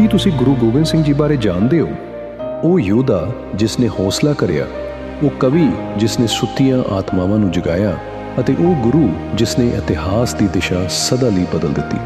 ਕੀ ਤੁਸੀਂ ਗੁਰੂ ਗੋਬਿੰਦ ਸਿੰਘ ਜੀ ਬਾਰੇ ਜਾਣਦੇ ਹੋ? ਉਹ ਯੋਧਾ ਜਿਸ ਨੇ ਹੌਸਲਾ ਕਰਿਆ, ਉਹ ਕਵੀ ਜਿਸ ਨੇ ਸੁੱਤੀਆਂ ਆਤਮਾਵਾਂ ਨੂੰ ਜਗਾਇਆ ਅਤੇ ਉਹ ਗੁਰੂ ਜਿਸ ਨੇ ਇਤਿਹਾਸ ਦੀ ਦਿਸ਼ਾ ਸਦਾ ਲਈ ਬਦਲ ਦਿੱਤੀ।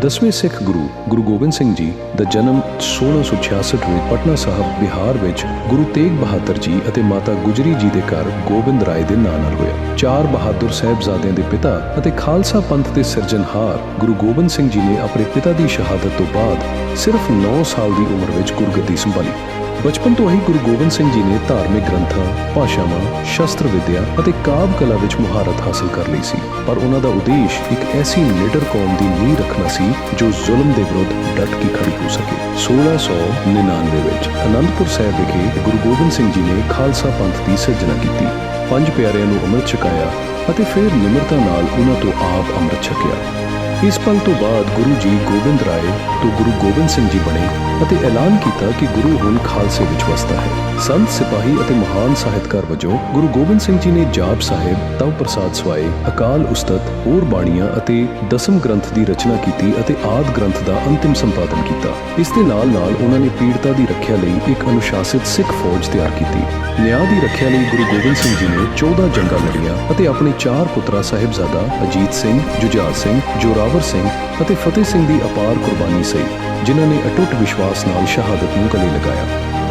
ਦਸਵੇਂ ਸਿੱਖ ਗੁਰੂ ਗੁਰੂ ਗੋਬਿੰਦ ਸਿੰਘ ਜੀ ਦਾ ਜਨਮ 1666 ਵਿੱਚ ਪਟਨਾ ਸਾਹਿਬ, ਬਿਹਾਰ ਵਿੱਚ ਗੁਰੂ ਤੇਗ ਬਹਾਦਰ ਜੀ ਅਤੇ ਮਾਤਾ ਗੁਜਰੀ ਜੀ ਦੇ ਘਰ ਗੋਬਿੰਦ ਰਾਏ ਦੇ ਨਾਂ ਨਾਲ ਹੋਇਆ। ਚਾਰ ਬਹਾਦਰ ਸਾਹਿਬਜ਼ਾਦਿਆਂ ਦੇ ਪਿਤਾ ਅਤੇ ਖਾਲਸਾ ਪੰਥ ਦੇ ਸਿਰਜਣਹਾਰ ਗੁਰੂ ਗੋਬਿੰਦ ਸਿੰਘ ਜੀ ਨੇ ਆਪਣੇ ਪਿਤਾ ਦੀ ਸ਼ਹਾਦਤ ਤੋਂ ਬਾਅਦ ਸਿਰਫ 9 ਸਾਲ ਦੀ ਉਮਰ ਵਿੱਚ ਗੁਰਗੱਦੀ ਸੰਭਾਲੀ। ਬਚਪਨ ਤੋਂ ਹੀ ਗੁਰੂ ਗੋਬਿੰਦ ਸਿੰਘ ਜੀ ਨੇ ਧਾਰਮਿਕ ਗ੍ਰੰਥਾਂ, ਭਾਸ਼ਾਵਾਂ, ਸ਼ਸਤਰ ਵਿਦਿਆ ਅਤੇ ਕਾਵਿ ਕਲਾ ਵਿੱਚ ਮੁਹਾਰਤ ਹਾਸਲ ਕਰ ਲਈ ਸੀ। ਪਰ ਉਹਨਾਂ ਦਾ ਉਦੇਸ਼ ਇੱਕ ਐਸੀ ਨਿਡਰ ਕੌਮ ਦੀ ਨੀਂਹ ਰੱਖਣਾ ਸੀ ਜੋ ਜ਼ੁਲਮ ਦੇ ਵਿਰੁੱਧ ਡਟ ਕੇ ਖੜੀ ਹੋ ਸਕੇ। 1699 ਵਿੱਚ ਅਨੰਦਪੁਰ ਸਾਹਿਬ ਵਿਖੇ ਗੁਰੂ ਗੋਬਿੰਦ ਸਿੰਘ ਜੀ ਨੇ ਖਾਲਸਾ ਪੰਥ ਦੀ ਸਿਰਜਣਾ ਕੀਤੀ। ਪੰਜ ਪਿਆਰਿਆਂ ਨੂੰ ਅੰਮ੍ਰਿਤ ਛਕਾਇਆ ਅਤੇ ਫਿਰ ਨਿਮਰਤਾ ਨਾਲ ਉਹਨਾਂ ਤੋਂ ਆਪ ਅੰਮ੍ਰਿਤ ਛਕਿਆ। ਇਸ ਪਲ ਤੋਂ ਬਾਅਦ ਗੁਰੂ ਜੀ ਗੋਬਿੰਦ ਰਾਏ ਤੋਂ ਗੁਰੂ ਗੋਬਿੰਦ ਸਿੰਘ ਜੀ ਬਣੇ ਅਤੇ ਐਲਾਨ ਕੀਤਾ ਕਿ ਗੁਰੂ ਹੁਣ ਖਾਲਸੇ ਵਿੱਚ ਵਸਦਾ ਹੈ। ਸੰਤ, ਸਿਪਾਹੀ ਅਤੇ ਮਹਾਨ ਸਾਹਿਤਕਾਰ ਵਜੋਂ ਗੁਰੂ ਗੋਬਿੰਦ ਸਿੰਘ ਜੀ ਨੇ ਜਾਪ ਸਾਹਿਬ, ਤਵ ਪ੍ਰਸਾਦ ਸਵਾਏ, ਅਕਾਲ ਉਸਤਤ, ਹੋਰ ਬਾਣੀਆਂ ਅਤੇ ਦਸਮ ਗ੍ਰੰਥ ਦੀ ਰਚਨਾ ਕੀਤੀ ਅਤੇ ਆਦ ਗ੍ਰੰਥ ਦਾ ਅੰਤਿਮ ਸੰਪਾਦਨ ਕੀਤਾ। ਇਸ ਦੇ ਨਾਲ ਨਾਲ ਉਹਨਾਂ ਨੇ ਪੀੜਤਾ ਦੀ ਰੱਖਿਆ ਲਈ ਇੱਕ ਅਨੁਸ਼ਾਸਿਤ ਸਿੱਖ ਫੌਜ ਤਿਆਰ ਕੀਤੀ। ਨਿਆਂ ਦੀ ਰੱਖਿਆ ਲਈ ਗੁਰੂ ਗੋਬਿੰਦ ਸਿੰਘ ਜੀ ਨੇ 14 ਜੰਗਾਂ ਲੜੀਆਂ ਅਤੇ ਆਪਣੇ ਚਾਰ ਪੁੱਤਰਾ ਸਾਹਿਬਜ਼ਾਦਾ ਅਜੀਤ ਸਿੰਘ, ਜੁਝਾਰ ਸਿੰਘ ਜੋਰਾ ਜੋਰਾਵਰ ਸਿੰਘ ਅਤੇ ਫਤਿਹ ਸਿੰਘ ਦੀ ਅਪਾਰ ਕੁਰਬਾਨੀ ਸਹੀ, ਜਿਨ੍ਹਾਂ ਨੇ ਅਟੁੱਟ ਵਿਸ਼ਵਾਸ ਨਾਲ ਸ਼ਹਾਦਤ ਨੂੰ ਗਲੇ ਲਗਾਇਆ।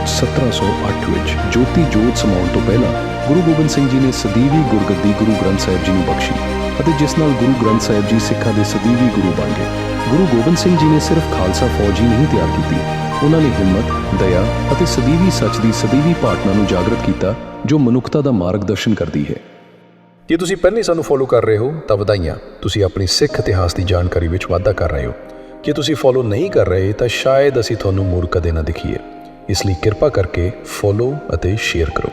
1708 ਵਿੱਚ ਜੋਤੀ ਜੋਤ ਸਮਾਉਣ ਤੋਂ ਪਹਿਲਾਂ ਗੁਰੂ ਗੋਬਿੰਦ ਸਿੰਘ ਜੀ ਨੇ ਸਦੀਵੀ ਗੁਰਗੱਦੀ ਗੁਰੂ ਗ੍ਰੰਥ ਸਾਹਿਬ ਜੀ ਨੂੰ ਬਖਸ਼ੀ ਅਤੇ ਜਿਸ ਨਾਲ ਗੁਰੂ ਗ੍ਰੰਥ ਸਾਹਿਬ ਜੀ ਸਿੱਖਾਂ ਦੇ ਸਦੀਵੀ ਗੁਰੂ ਬਣ ਗਏ। ਗੁਰੂ ਗੋਬਿੰਦ ਸਿੰਘ ਜੀ ਨੇ ਸਿਰਫ ਖਾਲਸਾ ਫੌਜ ਹੀ ਨਹੀਂ ਤਿਆਰ ਕੀਤੀ, ਉਹਨਾਂ ਨੇ ਹਿੰਮਤ, ਦਇਆ ਅਤੇ ਸਦੀਵੀ ਸੱਚ ਦੀ ਸਦੀਵੀ ਭਾਵਨਾ ਨੂੰ ਜਾਗਰਤ ਕੀਤਾ, ਜੋ ਮਨੁੱਖਤਾ ਦਾ ਮਾਰਗਦਰਸ਼ਨ ਕਰਦੀ ਹੈ। ਜੇ ਤੁਸੀਂ ਪਹਿਲਾਂ ਹੀ ਸਾਨੂੰ ਫੋਲੋ ਕਰ ਰਹੇ ਹੋ, ਤਾਂ ਵਧਾਈਆਂ। ਤੁਸੀਂ ਆਪਣੀ ਸਿੱਖ ਇਤਿਹਾਸ ਦੀ ਜਾਣਕਾਰੀ ਵਿੱਚ ਵਾਧਾ ਕਰ ਰਹੇ ਹੋ। ਜੇ ਤੁਸੀਂ ਫੋਲੋ ਨਹੀਂ ਕਰ ਰਹੇ, ਤਾਂ ਸ਼ਾਇਦ ਅਸੀਂ ਤੁਹਾਨੂੰ ਮੂਰਖ ਕਦੇ ਨਾ ਦਿਖੀਏ। ਇਸ ਲਈ ਕਿਰਪਾ ਕਰਕੇ ਫੋਲੋ ਅਤੇ ਸ਼ੇਅਰ ਕਰੋ।